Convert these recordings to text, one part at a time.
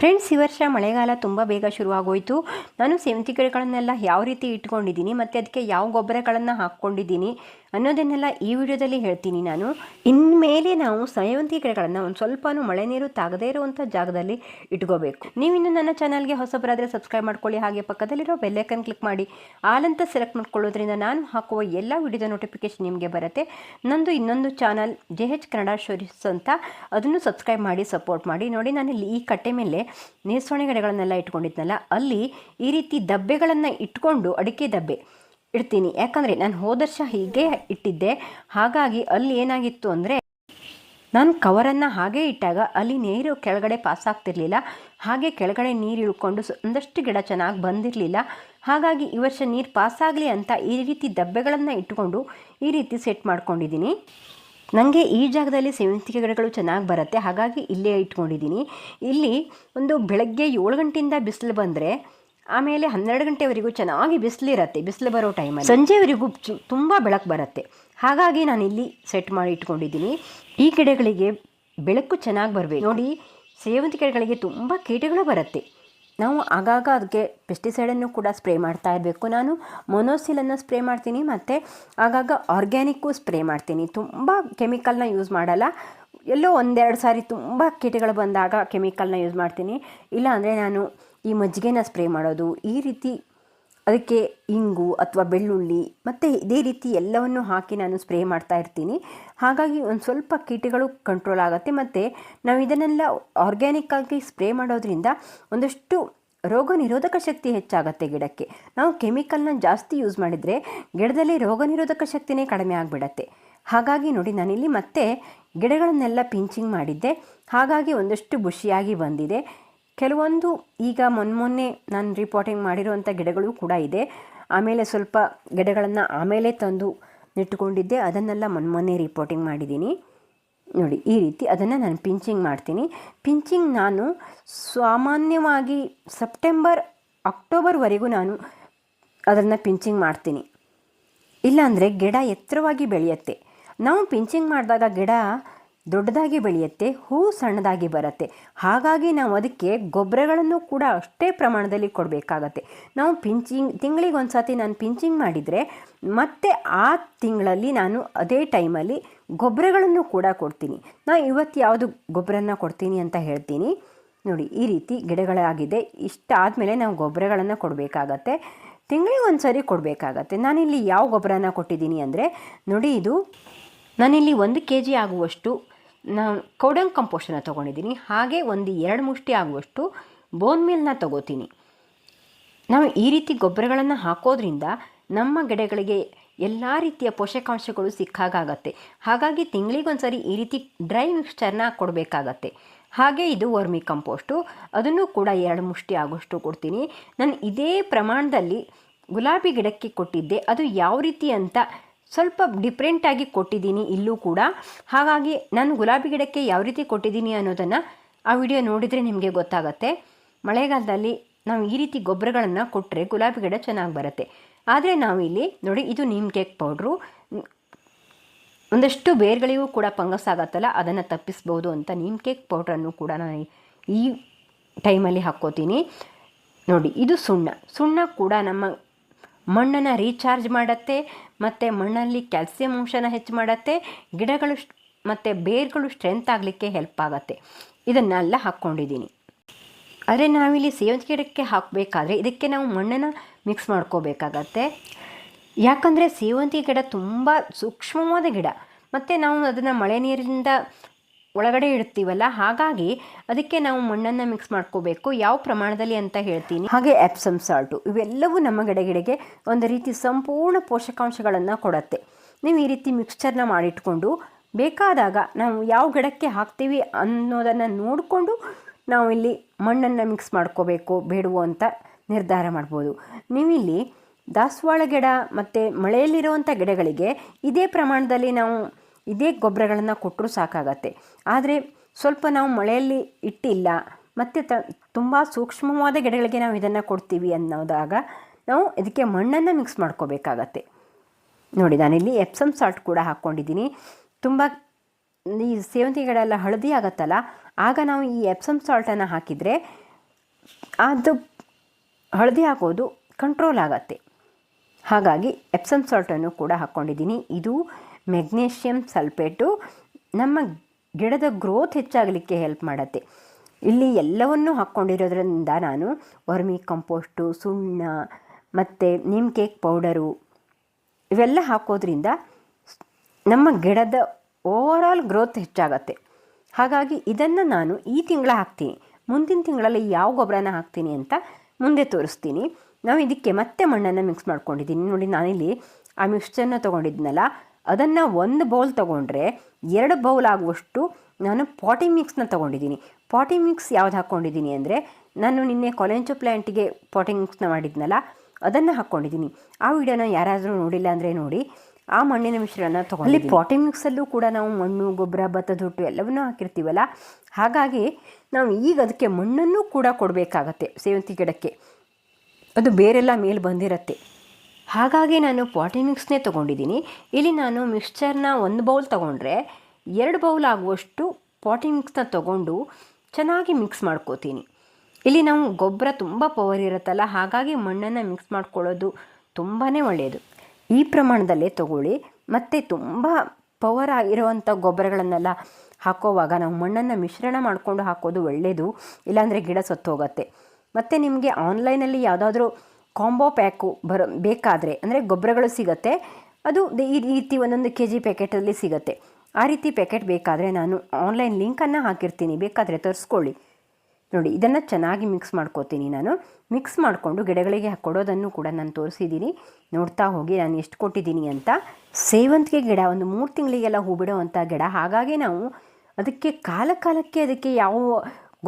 Friends, ಈ ವರ್ಷ ಮಳೆಗಾಲ ತುಂಬ ಬೇಗ ಶುರುವಾಗೋಯಿತು. ನಾನು ಸೇವಂತಿಗೆಗಳನ್ನೆಲ್ಲ ಯಾವ ರೀತಿ ಇಟ್ಕೊಂಡಿದ್ದೀನಿ, ಮತ್ತು ಅದಕ್ಕೆ ಯಾವ ಗೊಬ್ಬರಗಳನ್ನು ಹಾಕ್ಕೊಂಡಿದ್ದೀನಿ ಅನ್ನೋದನ್ನೆಲ್ಲ ಈ ವಿಡಿಯೋದಲ್ಲಿ ಹೇಳ್ತೀನಿ ನಾನು. ಇನ್ಮೇಲೆ ನಾವು ಸೇವಂತಿ ಗಿಡಗಳನ್ನು ಒಂದು ಸ್ವಲ್ಪನೂ ಮಳೆ ನೀರು ತಾಗದೇ ಇರುವಂಥ ಜಾಗದಲ್ಲಿ ಇಟ್ಕೋಬೇಕು. ನೀವಿನ್ನು ನನ್ನ ಚಾನಲ್ಗೆ ಹೊಸಬರಾದರೆ ಸಬ್ಸ್ಕ್ರೈಬ್ ಮಾಡ್ಕೊಳ್ಳಿ. ಹಾಗೆ ಪಕ್ಕದಲ್ಲಿರೋ ಬೆಲ್ಲೈಕನ್ ಕ್ಲಿಕ್ ಮಾಡಿ. ಆಲಂತ ಸೆಲೆಕ್ಟ್ ಮಾಡ್ಕೊಳ್ಳೋದ್ರಿಂದ ನಾನು ಹಾಕುವ ಎಲ್ಲ ವಿಡಿಯೋದ ನೋಟಿಫಿಕೇಶನ್ ನಿಮಗೆ ಬರುತ್ತೆ. ನಂದು ಇನ್ನೊಂದು channel J H Kannada stories ಅಂತ. ಅದನ್ನು ಸಬ್ಸ್ಕ್ರೈಬ್ ಮಾಡಿ, ಸಪೋರ್ಟ್ ಮಾಡಿ. ನೋಡಿ ನಾನು ಇಲ್ಲಿ ಈ ಕಟ್ಟೆ ಮೇಲೆ ನೇಸೋಣೆ ಗಿಡಗಳನ್ನೆಲ್ಲ ಇಟ್ಕೊಂಡಿದ್ನಲ್ಲ. ಅಲ್ಲಿ ಈ ರೀತಿ ದಬ್ಬೆಗಳನ್ನು ಇಟ್ಕೊಂಡು ಅಡಿಕೆ ದಬ್ಬೆ ಇಡ್ತೀನಿ. ಯಾಕಂದರೆ ನಾನು ಹೋದ ವರ್ಷ ಹೀಗೆ ಇಟ್ಟಿದ್ದೆ. ಹಾಗಾಗಿ ಅಲ್ಲಿ ಏನಾಗಿತ್ತು ಅಂದರೆ, ನಾನು ಕವರನ್ನು ಹಾಗೆ ಇಟ್ಟಾಗ ಅಲ್ಲಿ ನೀರು ಕೆಳಗಡೆ ಪಾಸ್ ಆಗ್ತಿರ್ಲಿಲ್ಲ. ಹಾಗೆ ಕೆಳಗಡೆ ನೀರು ಇಳ್ಕೊಂಡು ಒಂದಷ್ಟು ಗಿಡ ಚೆನ್ನಾಗಿ ಬಂದಿರಲಿಲ್ಲ. ಹಾಗಾಗಿ ಈ ವರ್ಷ ನೀರು ಪಾಸ್ ಆಗಲಿ ಅಂತ ಈ ರೀತಿ ದಬ್ಬೆಗಳನ್ನು ಇಟ್ಟುಕೊಂಡು ಈ ರೀತಿ ಸೆಟ್ ಮಾಡ್ಕೊಂಡಿದ್ದೀನಿ. ನನಗೆ ಈ ಜಾಗದಲ್ಲಿ ಸೇವಂತಿಗೆ ಗಿಡಗಳು ಚೆನ್ನಾಗಿ ಬರುತ್ತೆ. ಹಾಗಾಗಿ ಇಲ್ಲೇ ಇಟ್ಕೊಂಡಿದ್ದೀನಿ. ಇಲ್ಲಿ ಒಂದು ಬೆಳಗ್ಗೆ ಏಳು ಗಂಟೆಯಿಂದ ಬಿಸಿಲು ಬಂದರೆ ಆಮೇಲೆ ಹನ್ನೆರಡು ಗಂಟೆವರೆಗೂ ಚೆನ್ನಾಗಿ ಬಿಸಿಲಿರತ್ತೆ, ಬಿಸಿಲು ಬರೋ ಟೈಮಲ್ಲಿ. ಸಂಜೆವರೆಗೂ ತುಂಬ ಬೆಳಕು ಬರುತ್ತೆ. ಹಾಗಾಗಿ ನಾನು ಇಲ್ಲಿ ಸೆಟ್ ಮಾಡಿ ಇಟ್ಕೊಂಡಿದ್ದೀನಿ. ಈ ಗಿಡಗಳಿಗೆ ಬೆಳಕು ಚೆನ್ನಾಗಿ ಬರಬೇಕು. ನೋಡಿ, ಸೇವಂತಿ ಗಿಡಗಳಿಗೆ ತುಂಬ ಕೀಟಗಳು ಬರುತ್ತೆ. ನಾವು ಆಗಾಗ ಅದಕ್ಕೆ ಪೆಸ್ಟಿಸೈಡನ್ನು ಕೂಡ ಸ್ಪ್ರೇ ಮಾಡ್ತಾ ಇರಬೇಕು. ನಾನು ಮೊನೋಸಿಲನ್ನು ಸ್ಪ್ರೇ ಮಾಡ್ತೀನಿ, ಮತ್ತು ಆಗಾಗ ಆರ್ಗ್ಯಾನಿಕ್ಕು ಸ್ಪ್ರೇ ಮಾಡ್ತೀನಿ. ತುಂಬ ಕೆಮಿಕಲ್ನ ಯೂಸ್ ಮಾಡಲ್ಲ. ಎಲ್ಲೋ ಒಂದೆರಡು ಸಾರಿ ತುಂಬ ಕೀಟಗಳು ಬಂದಾಗ ಕೆಮಿಕಲ್ನ ಯೂಸ್ ಮಾಡ್ತೀನಿ. ಇಲ್ಲ ಅಂದರೆ ನಾನು ಈ ಮಜ್ಜಿಗೆನ ಸ್ಪ್ರೇ ಮಾಡೋದು, ಈ ರೀತಿ ಅದಕ್ಕೆ ಇಂಗು ಅಥವಾ ಬೆಳ್ಳುಳ್ಳಿ ಮತ್ತು ಇದೇ ರೀತಿ ಎಲ್ಲವನ್ನು ಹಾಕಿ ನಾನು ಸ್ಪ್ರೇ ಮಾಡ್ತಾ ಇರ್ತೀನಿ. ಹಾಗಾಗಿ ಒಂದು ಸ್ವಲ್ಪ ಕೀಟಗಳು ಕಂಟ್ರೋಲ್ ಆಗುತ್ತೆ. ಮತ್ತು ನಾವು ಇದನ್ನೆಲ್ಲ ಆರ್ಗ್ಯಾನಿಕ್ ಆಗಿ ಸ್ಪ್ರೇ ಮಾಡೋದ್ರಿಂದ ಒಂದಷ್ಟು ರೋಗ ನಿರೋಧಕ ಶಕ್ತಿ ಹೆಚ್ಚಾಗುತ್ತೆ ಗಿಡಕ್ಕೆ. ನಾವು ಕೆಮಿಕಲ್ನ ಜಾಸ್ತಿ ಯೂಸ್ ಮಾಡಿದರೆ ಗಿಡದಲ್ಲಿ ರೋಗ ನಿರೋಧಕ ಶಕ್ತಿನೇ ಕಡಿಮೆ ಆಗಿಬಿಡತ್ತೆ. ಹಾಗಾಗಿ ನೋಡಿ ನಾನಿಲ್ಲಿ ಮತ್ತೆ ಗಿಡಗಳನ್ನೆಲ್ಲ ಪಿಂಚಿಂಗ್ ಮಾಡಿದ್ದೆ. ಹಾಗಾಗಿ ಒಂದಷ್ಟು ಬುಷಿಯಾಗಿ ಬಂದಿದೆ. ಕೆಲವೊಂದು ಈಗ ಮೊನ್ನೆ ನಾನು ರಿಪೋರ್ಟಿಂಗ್ ಮಾಡಿರುವಂಥ ಗಿಡಗಳು ಕೂಡ ಇದೆ. ಆಮೇಲೆ ಸ್ವಲ್ಪ ಗಿಡಗಳನ್ನು ಆಮೇಲೆ ತಂದು ನೆಟ್ಟುಕೊಂಡಿದ್ದೆ. ಅದನ್ನೆಲ್ಲ ಮೊನ್ನೆ ರಿಪೋರ್ಟಿಂಗ್ ಮಾಡಿದ್ದೀನಿ. ನೋಡಿ, ಈ ರೀತಿ ಅದನ್ನು ನಾನು ಪಿಂಚಿಂಗ್ ಮಾಡ್ತೀನಿ. ಪಿಂಚಿಂಗ್ ನಾನು ಸಾಮಾನ್ಯವಾಗಿ ಸೆಪ್ಟೆಂಬರ್ ಅಕ್ಟೋಬರ್ವರೆಗೂ ನಾನು ಅದನ್ನು ಪಿಂಚಿಂಗ್ ಮಾಡ್ತೀನಿ. ಇಲ್ಲಾಂದರೆ ಗಿಡ ಎತ್ತರವಾಗಿ ಬೆಳೆಯುತ್ತೆ. ನಾವು ಪಿಂಚಿಂಗ್ ಮಾಡಿದಾಗ ಗಿಡ ದೊಡ್ಡದಾಗಿ ಬೆಳೆಯುತ್ತೆ, ಹೂ ಸಣ್ಣದಾಗಿ ಬರುತ್ತೆ. ಹಾಗಾಗಿ ನಾವು ಅದಕ್ಕೆ ಗೊಬ್ಬರಗಳನ್ನು ಕೂಡ ಅಷ್ಟೇ ಪ್ರಮಾಣದಲ್ಲಿ ಕೊಡಬೇಕಾಗತ್ತೆ. ನಾವು ಪಿಂಚಿಂಗ್, ತಿಂಗಳಿಗೆ ಒಂದು ಸತಿ ನಾನು ಪಿಂಚಿಂಗ್ ಮಾಡಿದರೆ ಮತ್ತೆ ಆ ತಿಂಗಳಲ್ಲಿ ನಾನು ಅದೇ ಟೈಮಲ್ಲಿ ಗೊಬ್ಬರಗಳನ್ನು ಕೂಡ ಕೊಡ್ತೀನಿ. ನಾನು ಇವತ್ತು ಯಾವುದು ಗೊಬ್ಬರನ ಕೊಡ್ತೀನಿ ಅಂತ ಹೇಳ್ತೀನಿ. ನೋಡಿ, ಈ ರೀತಿ ಗಿಡಗಳಾಗಿದೆ. ಇಷ್ಟಾದಮೇಲೆ ನಾವು ಗೊಬ್ಬರಗಳನ್ನು ಕೊಡಬೇಕಾಗತ್ತೆ. ತಿಂಗಳಿಗೆ ಒಂದು ಸರಿ ಕೊಡಬೇಕಾಗತ್ತೆ. ನಾನಿಲ್ಲಿ ಯಾವ ಗೊಬ್ಬರನ ಕೊಟ್ಟಿದ್ದೀನಿ ಅಂದರೆ, ನೋಡಿ ಇದು, ನಾನಿಲ್ಲಿ ಒಂದು ಕೆ ಜಿ ಆಗುವಷ್ಟು ನಾನು ಕೌಡಂಗ್ ಕಂಪೋಸ್ಟನ್ನು ತೊಗೊಂಡಿದ್ದೀನಿ. ಹಾಗೆ ಒಂದು ಎರಡು ಮುಷ್ಟಿ ಆಗುವಷ್ಟು ಬೋನ್ ಮೀಲ್ನ ತೊಗೋತೀನಿ. ನಾವು ಈ ರೀತಿ ಗೊಬ್ಬರಗಳನ್ನು ಹಾಕೋದ್ರಿಂದ ನಮ್ಮ ಗಿಡಗಳಿಗೆ ಎಲ್ಲ ರೀತಿಯ ಪೋಷಕಾಂಶಗಳು ಸಿಕ್ಕಾಗತ್ತೆ ಹಾಗಾಗಿ ತಿಂಗಳಿಗೊಂದ್ಸರಿ ಈ ರೀತಿ ಡ್ರೈ ಮಿಕ್ಸ್ಚರ್ನ ಕೊಡಬೇಕಾಗತ್ತೆ. ಹಾಗೆ ಇದು ವರ್ಮಿ ಕಂಪೋಸ್ಟು. ಅದನ್ನು ಕೂಡ ಎರಡು ಮುಷ್ಟಿ ಆಗೋಷ್ಟು ಕೊಡ್ತೀನಿ. ನಾನು ಇದೇ ಪ್ರಮಾಣದಲ್ಲಿ ಗುಲಾಬಿ ಗಿಡಕ್ಕೆ ಕೊಟ್ಟಿದ್ದೆ. ಅದು ಯಾವ ರೀತಿ ಅಂತ ಸ್ವಲ್ಪ ಡಿಫ್ರೆಂಟಾಗಿ ಕೊಟ್ಟಿದ್ದೀನಿ ಇಲ್ಲೂ ಕೂಡ. ಹಾಗಾಗಿ ನಾನು ಗುಲಾಬಿ ಗಿಡಕ್ಕೆ ಯಾವ ರೀತಿ ಕೊಟ್ಟಿದ್ದೀನಿ ಅನ್ನೋದನ್ನು ಆ ವಿಡಿಯೋ ನೋಡಿದರೆ ನಿಮಗೆ ಗೊತ್ತಾಗತ್ತೆ. ಮಳೆಗಾಲದಲ್ಲಿ ನಾವು ಈ ರೀತಿ ಗೊಬ್ಬರಗಳನ್ನು ಕೊಟ್ಟರೆ ಗುಲಾಬಿ ಗಿಡ ಚೆನ್ನಾಗಿ ಬರುತ್ತೆ. ಆದರೆ ನಾವು ಇಲ್ಲಿ ನೋಡಿ, ಇದು ನೀಮ್ ಕೇಕ್ ಪೌಡ್ರು. ಒಂದಷ್ಟು ಬೇರ್ಗಳಿಗೂ ಕೂಡ ಫಂಗಸ್ ಆಗತ್ತಲ್ಲ, ಅದನ್ನು ತಪ್ಪಿಸ್ಬೋದು ಅಂತ ನೀಮ್ ಕೇಕ್ ಪೌಡ್ರನ್ನು ಕೂಡ ನಾನು ಈ ಟೈಮಲ್ಲಿ ಹಾಕ್ಕೋತೀನಿ. ನೋಡಿ, ಇದು ಸುಣ್ಣ. ಸುಣ್ಣ ಕೂಡ ನಮ್ಮ ಮಣ್ಣನ್ನು ರೀಚಾರ್ಜ್ ಮಾಡುತ್ತೆ, ಮತ್ತು ಮಣ್ಣಲ್ಲಿ ಕ್ಯಾಲ್ಸಿಯಂ ಅಂಶನ ಹೆಚ್ಚು ಮಾಡುತ್ತೆ, ಗಿಡಗಳು ಮತ್ತು ಬೇರ್ಗಳು ಸ್ಟ್ರೆಂತ್ ಆಗಲಿಕ್ಕೆ ಹೆಲ್ಪ್ ಆಗುತ್ತೆ. ಇದನ್ನೆಲ್ಲ ಹಾಕ್ಕೊಂಡಿದ್ದೀನಿ. ಆದರೆ ನಾವಿಲ್ಲಿ ಸೇವಂತಿಗೆ ಗಿಡಕ್ಕೆ ಹಾಕಬೇಕಾದ್ರೆ ಇದಕ್ಕೆ ನಾವು ಮಣ್ಣನ್ನು ಮಿಕ್ಸ್ ಮಾಡ್ಕೋಬೇಕಾಗತ್ತೆ. ಯಾಕಂದರೆ ಸೇವಂತಿಗೆ ಗಿಡ ತುಂಬ ಸೂಕ್ಷ್ಮವಾದ ಗಿಡ. ಮತ್ತು ನಾವು ಅದನ್ನು ಮಳೆ ನೀರಿನಿಂದ ಒಳಗಡೆ ಇಡ್ತೀವಲ್ಲ, ಹಾಗಾಗಿ ಅದಕ್ಕೆ ನಾವು ಮಣ್ಣನ್ನು ಮಿಕ್ಸ್ ಮಾಡ್ಕೋಬೇಕು. ಯಾವ ಪ್ರಮಾಣದಲ್ಲಿ ಅಂತ ಹೇಳ್ತೀನಿ. ಹಾಗೆ ಎಪ್ಸಮ್ ಸಾಲ್ಟು ಇವೆಲ್ಲವೂ ನಮ್ಮ ಗಿಡಗಿಡಗೆ ಒಂದು ರೀತಿ ಸಂಪೂರ್ಣ ಪೋಷಕಾಂಶಗಳನ್ನು ಕೊಡುತ್ತೆ. ನೀವು ಈ ರೀತಿ ಮಿಕ್ಸ್ಚರ್ನ ಮಾಡಿಟ್ಕೊಂಡು ಬೇಕಾದಾಗ ನಾವು ಯಾವ ಗಿಡಕ್ಕೆ ಹಾಕ್ತೀವಿ ಅನ್ನೋದನ್ನು ನೋಡಿಕೊಂಡು ನಾವು ಇಲ್ಲಿ ಮಣ್ಣನ್ನು ಮಿಕ್ಸ್ ಮಾಡ್ಕೋಬೇಕು, ಬೇಡವೋ ಅಂತ ನಿರ್ಧಾರ ಮಾಡ್ಬೋದು. ನೀವಿಲ್ಲಿ ದಾಸವಾಳ ಗಿಡ ಮತ್ತು ಮಳೆಯಲ್ಲಿರುವಂಥ ಗಿಡಗಳಿಗೆ ಇದೇ ಪ್ರಮಾಣದಲ್ಲಿ ನಾವು ಇದೇ ಗೊಬ್ಬರಗಳನ್ನು ಕೊಟ್ಟರೂ ಸಾಕಾಗತ್ತೆ. ಆದರೆ ಸ್ವಲ್ಪ ನಾವು ಮಳೆಯಲ್ಲಿ ಇಟ್ಟಿಲ್ಲ, ಮತ್ತು ತ, ತುಂಬ ಸೂಕ್ಷ್ಮವಾದ ಗಿಡಗಳಿಗೆ ನಾವು ಇದನ್ನು ಕೊಡ್ತೀವಿ ಅನ್ನೋದಾಗ ನಾವು ಇದಕ್ಕೆ ಮಣ್ಣನ್ನು ಮಿಕ್ಸ್ ಮಾಡ್ಕೋಬೇಕಾಗತ್ತೆ. ನೋಡಿ ನಾನಿಲ್ಲಿ ಎಪ್ಸಮ್ ಸಾಲ್ಟ್ ಕೂಡ ಹಾಕ್ಕೊಂಡಿದ್ದೀನಿ. ತುಂಬ ಈ ಸೇವಂತಿಗೆ ಗಿಡ ಎಲ್ಲ ಹಳದಿ ಆಗತ್ತಲ್ಲ, ಆಗ ನಾವು ಈ ಎಪ್ಸಮ್ ಸಾಲ್ಟನ್ನು ಹಾಕಿದರೆ ಅದು ಹಳದಿ ಹಾಕೋದು ಕಂಟ್ರೋಲ್ ಆಗತ್ತೆ. ಹಾಗಾಗಿ ಎಪ್ಸಮ್ ಸಾಲ್ಟನ್ನು ಕೂಡ ಹಾಕ್ಕೊಂಡಿದ್ದೀನಿ. ಇದು ಮೆಗ್ನೀಷಿಯಮ್ ಸಲ್ಪೇಟು ನಮ್ಮ ಗಿಡದ ಗ್ರೋತ್ ಹೆಚ್ಚಾಗಲಿಕ್ಕೆ ಹೆಲ್ಪ್ ಮಾಡುತ್ತೆ. ಇಲ್ಲಿ ಎಲ್ಲವನ್ನೂ ಹಾಕ್ಕೊಂಡಿರೋದ್ರಿಂದ ನಾನು ವರ್ಮಿ ಕಂಪೋಸ್ಟು, ಸುಣ್ಣ ಮತ್ತು ನಿಮ್ ಕೇಕ್ ಪೌಡರು ಇವೆಲ್ಲ ಹಾಕೋದ್ರಿಂದ ನಮ್ಮ ಗಿಡದ ಓವರಾಲ್ ಗ್ರೋತ್ ಹೆಚ್ಚಾಗತ್ತೆ. ಹಾಗಾಗಿ ಇದನ್ನು ನಾನು ಈ ತಿಂಗಳ ಹಾಕ್ತೀನಿ. ಮುಂದಿನ ತಿಂಗಳಲ್ಲಿ ಯಾವ ಗೊಬ್ಬರನ ಹಾಕ್ತೀನಿ ಅಂತ ಮುಂದೆ ತೋರಿಸ್ತೀನಿ. ನಾವು ಇದಕ್ಕೆ ಮತ್ತೆ ಮಣ್ಣನ್ನು ಮಿಕ್ಸ್ ಮಾಡ್ಕೊಂಡಿದ್ದೀನಿ ನೋಡಿ ನಾನಿಲ್ಲಿ ಆ ಮಿಕ್ಸ್ಚರ್ನ ತೊಗೊಂಡಿದ್ನಲ್ಲ ಅದನ್ನು ಒಂದು ಬೌಲ್ ತೊಗೊಂಡ್ರೆ ಎರಡು ಬೌಲ್ ಆಗುವಷ್ಟು ನಾನು ಪಾಟಿ ಮಿಕ್ಸ್ನ ತೊಗೊಂಡಿದ್ದೀನಿ. ಪಾಟಿ ಮಿಕ್ಸ್ ಯಾವ್ದು ಹಾಕ್ಕೊಂಡಿದ್ದೀನಿ ಅಂದರೆ ನಾನು ನಿನ್ನೆ ಕೊಲೆಂಚು ಪ್ಲ್ಯಾಂಟಿಗೆ ಪಾಟಿ ಮಿಕ್ಸ್ನ ಮಾಡಿದ್ನಲ್ಲ, ಅದನ್ನು ಹಾಕ್ಕೊಂಡಿದ್ದೀನಿ ಆ ವಿಡಿಯೋನ ಯಾರಾದರೂ ನೋಡಿಲ್ಲ ಅಂದರೆ ನೋಡಿ, ಆ ಮಣ್ಣಿನ ಮಿಶ್ರಣ ತಗೊಂಡು ಪಾಟಿ ಮಿಕ್ಸಲ್ಲೂ ಕೂಡ ನಾವು ಮಣ್ಣು, ಗೊಬ್ಬರ, ಭತ್ತದ ಹೊಟ್ಟು ಎಲ್ಲವನ್ನೂ ಹಾಕಿರ್ತೀವಲ್ಲ, ಹಾಗಾಗಿ ನಾವು ಈಗ ಅದಕ್ಕೆ ಮಣ್ಣನ್ನು ಕೂಡ ಕೊಡಬೇಕಾಗತ್ತೆ ಸೇವಂತಿ ಗಿಡಕ್ಕೆ. ಅದು ಬೇರೆಲ್ಲ ಮೇಲೆ ಬಂದಿರತ್ತೆ. ಹಾಗಾಗಿ ನಾನು ಪಾಟಿ ಮಿಕ್ಸ್ನೇ ತೊಗೊಂಡಿದ್ದೀನಿ. ಇಲ್ಲಿ ನಾನು ಮಿಕ್ಸ್ಚರ್ನ ಒಂದು ಬೌಲ್ ತೊಗೊಂಡ್ರೆ ಎರಡು ಬೌಲ್ ಆಗುವಷ್ಟು ಪಾಟಿ ಮಿಕ್ಸ್ನ ತೊಗೊಂಡು ಚೆನ್ನಾಗಿ ಮಿಕ್ಸ್ ಮಾಡ್ಕೋತೀನಿ. ಇಲ್ಲಿ ನಾವು ಗೊಬ್ಬರ ತುಂಬ ಪವರ್ ಇರುತ್ತಲ್ಲ, ಹಾಗಾಗಿ ಮಣ್ಣನ್ನು ಮಿಕ್ಸ್ ಮಾಡ್ಕೊಳ್ಳೋದು ತುಂಬಾ ಒಳ್ಳೆಯದು. ಈ ಪ್ರಮಾಣದಲ್ಲೇ ತಗೊಳ್ಳಿ. ಮತ್ತು ತುಂಬ ಪವರ್ ಆಗಿರುವಂಥ ಗೊಬ್ಬರಗಳನ್ನೆಲ್ಲ ಹಾಕೋವಾಗ ನಾವು ಮಣ್ಣನ್ನು ಮಿಶ್ರಣ ಮಾಡಿಕೊಂಡು ಹಾಕೋದು ಒಳ್ಳೆಯದು. ಇಲ್ಲಾಂದರೆ ಗಿಡ ಸತ್ತೋಗತ್ತೆ ಮತ್ತು ನಿಮಗೆ ಆನ್ಲೈನಲ್ಲಿ ಯಾವುದಾದ್ರೂ ಕಾಂಬೋ ಪ್ಯಾಕು ಬರೋ ಬೇಕಾದರೆ, ಅಂದರೆ ಗೊಬ್ಬರಗಳು ಸಿಗುತ್ತೆ, ಅದು ಈ ರೀತಿ ಒಂದೊಂದು ಕೆ ಜಿ ಪ್ಯಾಕೆಟಲ್ಲಿ ಸಿಗುತ್ತೆ. ಆ ರೀತಿ ಪ್ಯಾಕೆಟ್ ಬೇಕಾದರೆ ನಾನು ಆನ್ಲೈನ್ ಲಿಂಕನ್ನು ಹಾಕಿರ್ತೀನಿ, ಬೇಕಾದರೆ ತರಿಸ್ಕೊಳ್ಳಿ. ನೋಡಿ, ಇದನ್ನು ಚೆನ್ನಾಗಿ ಮಿಕ್ಸ್ ಮಾಡ್ಕೋತೀನಿ ನಾನು. ಮಿಕ್ಸ್ ಮಾಡಿಕೊಂಡು ಗಿಡಗಳಿಗೆ ಕೊಡೋದನ್ನು ಕೂಡ ನಾನು ತೋರಿಸಿದ್ದೀನಿ. ನೋಡ್ತಾ ಹೋಗಿ, ನಾನು ಎಷ್ಟು ಕೊಟ್ಟಿದ್ದೀನಿ ಅಂತ. ಸೇವಂತಿಗೆ ಗಿಡ, ಒಂದು ಮೂರು ತಿಂಗಳಿಗೆಲ್ಲ ಹೂ ಬಿಡುವಂಥ ಗಿಡ. ಹಾಗಾಗಿ ನಾವು ಅದಕ್ಕೆ ಕಾಲ ಕಾಲಕ್ಕೆ ಅದಕ್ಕೆ ಯಾವ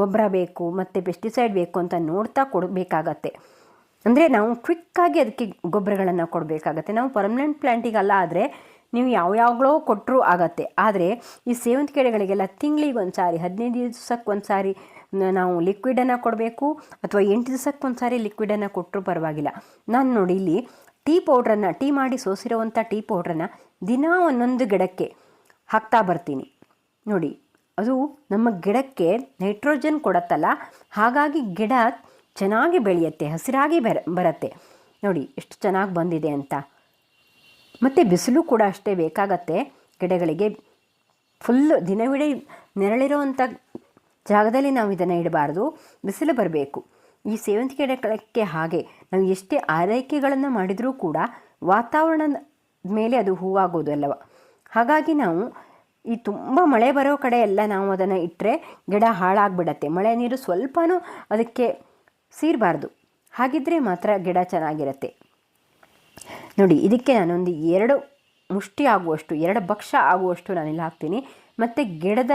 ಗೊಬ್ಬರ ಬೇಕು, ಮತ್ತು ಪೆಸ್ಟಿಸೈಡ್ ಬೇಕು ಅಂತ ನೋಡ್ತಾ ಕೊಡಬೇಕಾಗತ್ತೆ ಅಂದರೆ ನಾವು ಕ್ವಿಕ್ಕಾಗಿ ಅದಕ್ಕೆ ಗೊಬ್ಬರಗಳನ್ನು ಕೊಡಬೇಕಾಗತ್ತೆ. ನಾವು ಪರ್ಮನೆಂಟ್ ಪ್ಲ್ಯಾಂಟಿಗಲ್ಲ ಆದರೆ ನೀವು ಯಾವ್ಯಾವಾಗಲೋ ಕೊಟ್ಟರೂ ಆಗತ್ತೆ. ಆದರೆ ಈ ಸೇವಂತಿಗೆ ಕೆಡೆಗಳಿಗೆಲ್ಲ ತಿಂಗಳಿಗೆ ಒಂದು ಸಾರಿ ಹದಿನೈದು ದಿವ್ಸಕ್ಕೆ ಒಂದು ಸಾರಿ ನಾವು ಲಿಕ್ವಿಡನ್ನು ಕೊಡಬೇಕು ಅಥವಾ ಎಂಟು ದಿವ್ಸಕ್ಕೆ ಒಂದು ಸಾರಿ ಲಿಕ್ವಿಡನ್ನು ಕೊಟ್ಟರೂ ಪರವಾಗಿಲ್ಲ. ನಾನು ನೋಡಿ ಇಲ್ಲಿ ಟೀ ಪೌಡ್ರನ್ನು ಟೀ ಮಾಡಿ ಸೋಸಿರುವಂಥ ಟೀ ಪೌಡ್ರನ್ನು ದಿನ ಒಂದೊಂದು ಗಿಡಕ್ಕೆ ಹಾಕ್ತಾ ಬರ್ತೀನಿ. ನೋಡಿ, ಅದು ನಮ್ಮ ಗಿಡಕ್ಕೆ ನೈಟ್ರೋಜನ್ ಕೊಡತ್ತಲ್ಲ, ಹಾಗಾಗಿ ಗಿಡ ಚೆನ್ನಾಗಿ ಬೆಳೆಯುತ್ತೆ, ಹಸಿರಾಗಿ ಬರ, ಬರುತ್ತೆ. ನೋಡಿ, ಎಷ್ಟು ಚೆನ್ನಾಗಿ ಬಂದಿದೆ ಅಂತ. ಮತ್ತು ಬಿಸಿಲು ಕೂಡ ಅಷ್ಟೇ ಬೇಕಾಗತ್ತೆ. ಗಿಡಗಳಿಗೆ ಫುಲ್ಲು ದಿನವಿಡೀ ನೆರಳಿರುವಂಥ ಜಾಗದಲ್ಲಿ ನಾವು ಇದನ್ನು ಇಡಬಾರ್ದು. ಬಿಸಿಲು ಬರಬೇಕು. ಈ ಸೇವಂತಿಗೆ ಗಿಡಕ್ಕೆ ಹಾಗೆ. ನಾವು ಎಷ್ಟೇ ಆರೈಕೆಗಳನ್ನು ಮಾಡಿದರೂ ಕೂಡ ವಾತಾವರಣದ ಮೇಲೆ ಅದು ಹೂವಾಗೋದು ಅಲ್ಲವ. ಹಾಗಾಗಿ ನಾವು ಈ ತುಂಬ ಮಳೆ ಬರೋ ಕಡೆ ಎಲ್ಲ ನಾವು ಅದನ್ನು ಇಟ್ಟರೆ ಗಿಡ ಹಾಳಾಗ್ಬಿಡತ್ತೆ. ಮಳೆ ನೀರು ಸ್ವಲ್ಪನೂ ಅದಕ್ಕೆ ಸೀರಬಾರ್ದು. ಹಾಗಿದ್ದರೆ ಮಾತ್ರ ಗಿಡ ಚೆನ್ನಾಗಿರುತ್ತೆ. ನೋಡಿ, ಇದಕ್ಕೆ ನಾನೊಂದು ಎರಡು ಮುಷ್ಟಿ ಆಗುವಷ್ಟು, ಎರಡು ಭಕ್ಷ ಆಗುವಷ್ಟು ನಾನು ಇಲ್ಲಿ ಹಾಕ್ತೀನಿ. ಮತ್ತು ಗಿಡದ,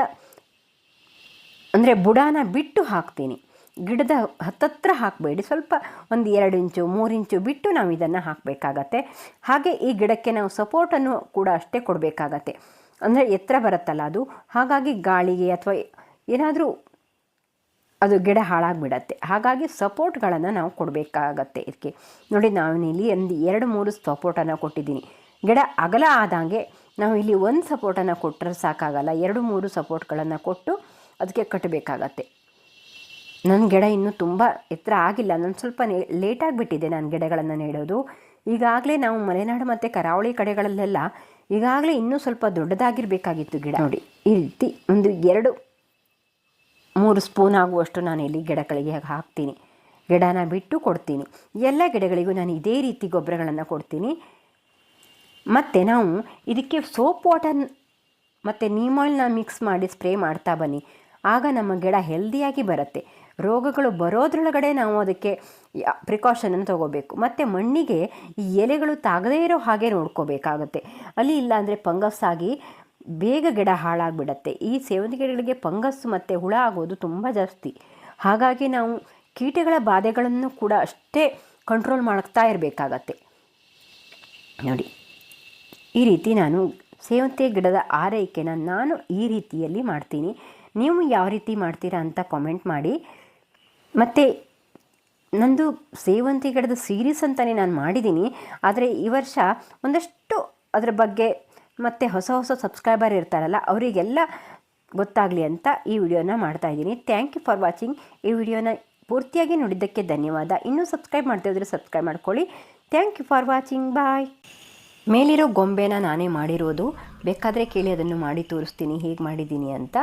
ಅಂದರೆ ಬುಡಾನ ಬಿಟ್ಟು ಹಾಕ್ತೀನಿ. ಗಿಡದ ಹತ್ತತ್ರ ಹಾಕಬೇಡಿ. ಸ್ವಲ್ಪ ಒಂದು ಎರಡು ಇಂಚು, ಮೂರು ಇಂಚು ಬಿಟ್ಟು ನಾವು ಇದನ್ನು ಹಾಕಬೇಕಾಗತ್ತೆ. ಹಾಗೆ ಈ ಗಿಡಕ್ಕೆ ನಾವು ಸಪೋರ್ಟನ್ನು ಕೂಡ ಅಷ್ಟೇ ಕೊಡಬೇಕಾಗತ್ತೆ. ಅಂದರೆ ಎತ್ತರ ಬರುತ್ತಲ್ಲ ಅದು. ಹಾಗಾಗಿ ಗಾಳಿಗೆ ಅಥವಾ ಏನಾದರೂ ಅದು ಗಿಡ ಹಾಳಾಗಿಬಿಡತ್ತೆ. ಹಾಗಾಗಿ ಸಪೋರ್ಟ್ಗಳನ್ನು ನಾವು ಕೊಡಬೇಕಾಗತ್ತೆ ಇದಕ್ಕೆ. ನೋಡಿ ನಾನು ಇಲ್ಲಿ ಒಂದು ಎರಡು ಮೂರು ಸಪೋರ್ಟನ್ನು ಕೊಟ್ಟಿದ್ದೀನಿ. ಗಿಡ ಅಗಲ ಆದಂಗೆ ನಾವು ಇಲ್ಲಿ ಒಂದು ಸಪೋರ್ಟನ್ನು ಕೊಟ್ಟರೆ ಸಾಕಾಗಲ್ಲ. ಎರಡು ಮೂರು ಸಪೋರ್ಟ್ಗಳನ್ನು ಕೊಟ್ಟು ಅದಕ್ಕೆ ಕಟ್ಟಬೇಕಾಗತ್ತೆ. ನನ್ನ ಗಿಡ ಇನ್ನೂ ತುಂಬ ಎತ್ತರ ಆಗಿಲ್ಲ. ನಾನು ಸ್ವಲ್ಪ ಲೇಟಾಗಿಬಿಟ್ಟಿದೆ ನಾನು ಗಿಡಗಳನ್ನು ನೆಡೋದು. ಈಗಾಗಲೇ ನಾವು ಮಲೆನಾಡು ಮತ್ತು ಕರಾವಳಿ ಕಡೆಗಳಲ್ಲೆಲ್ಲ ಈಗಾಗಲೇ ಇನ್ನೂ ಸ್ವಲ್ಪ ದೊಡ್ಡದಾಗಿರಬೇಕಾಗಿತ್ತು ಗಿಡ. ನೋಡಿ, ಈ ರೀತಿ ಒಂದು ಎರಡು ಮೂರು ಸ್ಪೂನ್ ಆಗುವಷ್ಟು ನಾನು ಇಲ್ಲಿ ಗಿಡಗಳಿಗೆ ಹಾಕ್ತೀನಿ. ಗಿಡನ ಬಿಟ್ಟು ಕೊಡ್ತೀನಿ. ಎಲ್ಲ ಗಿಡಗಳಿಗೂ ನಾನು ಇದೇ ರೀತಿ ಗೊಬ್ಬರಗಳನ್ನು ಕೊಡ್ತೀನಿ. ಮತ್ತು ನಾವು ಇದಕ್ಕೆ ಸೋಪ್ ವಾಟರ್ ಮತ್ತು ನೀಮಾಯಿಲ್ನ ಮಿಕ್ಸ್ ಮಾಡಿ ಸ್ಪ್ರೇ ಮಾಡ್ತಾ ಬನ್ನಿ. ಆಗ ನಮ್ಮ ಗಿಡ ಹೆಲ್ದಿಯಾಗಿ ಬರುತ್ತೆ. ರೋಗಗಳು ಬರೋದ್ರೊಳಗಡೆ ನಾವು ಅದಕ್ಕೆ ಪ್ರಿಕಾಷನನ್ನು ತಗೋಬೇಕು. ಮತ್ತು ಮಣ್ಣಿಗೆ ಈ ಎಲೆಗಳು ತಾಗದೇ ಇರೋ ಹಾಗೆ ನೋಡ್ಕೋಬೇಕಾಗುತ್ತೆ. ಅಲ್ಲಿ ಇಲ್ಲಾಂದರೆ ಫಂಗಸ್ ಆಗಿ ಬೇಗ ಗಿಡ ಹಾಳಾಗಿಬಿಡತ್ತೆ. ಈ ಸೇವಂತಿಗೆ ಗಿಡಗಳಿಗೆ ಫಂಗಸ್ ಮತ್ತು ಹುಳ ಆಗೋದು ತುಂಬ ಜಾಸ್ತಿ. ಹಾಗಾಗಿ ನಾವು ಕೀಟಗಳ ಬಾಧೆಗಳನ್ನು ಕೂಡ ಅಷ್ಟೇ ಕಂಟ್ರೋಲ್ ಮಾಡ್ತಾ ಇರಬೇಕಾಗತ್ತೆ. ನೋಡಿ, ಈ ರೀತಿ ನಾನು ಸೇವಂತಿ ಗಿಡದ ಆರೈಕೆನ ನಾನು ಈ ರೀತಿಯಲ್ಲಿ ಮಾಡ್ತೀನಿ. ನೀವು ಯಾವ ರೀತಿ ಮಾಡ್ತೀರಾ ಅಂತ ಕಾಮೆಂಟ್ ಮಾಡಿ. ಮತ್ತು, ನಂದು ಸೇವಂತಿ ಗಿಡದ ಸೀರೀಸ್ ಅಂತಲೇ ನಾನು ಮಾಡಿದ್ದೀನಿ. ಆದರೆ ಈ ವರ್ಷ ಒಂದಷ್ಟು ಅದರ ಬಗ್ಗೆ ಮತ್ತು ಹೊಸ ಹೊಸ ಸಬ್ಸ್ಕ್ರೈಬರ್ ಇರ್ತಾರಲ್ಲ, ಅವರಿಗೆಲ್ಲ ಗೊತ್ತಾಗಲಿ ಅಂತ ಈ ವಿಡಿಯೋನ ಮಾಡ್ತಾಯಿದ್ದೀನಿ ಥ್ಯಾಂಕ್ ಯು ಫಾರ್ ವಾಚಿಂಗ್ ಈ ವಿಡಿಯೋನ ಪೂರ್ತಿಯಾಗಿ ನೋಡಿದ್ದಕ್ಕೆ ಧನ್ಯವಾದ. ಇನ್ನೂ ಸಬ್ಸ್ಕ್ರೈಬ್ ಮಾಡ್ತಾ ಇದ್ರೆ ಸಬ್ಸ್ಕ್ರೈಬ್ ಮಾಡ್ಕೊಳ್ಳಿ. Thank you for watching bye ಮೇಲಿರೋ ಗೊಂಬೆನ ನಾನೇ ಮಾಡಿರೋದು. ಬೇಕಾದರೆ ಕೇಳಿ ಅದನ್ನು ಮಾಡಿ ತೋರಿಸ್ತೀನಿ. ಹೇಗೆ ಮಾಡಿದ್ದೀನಿ ಅಂತ.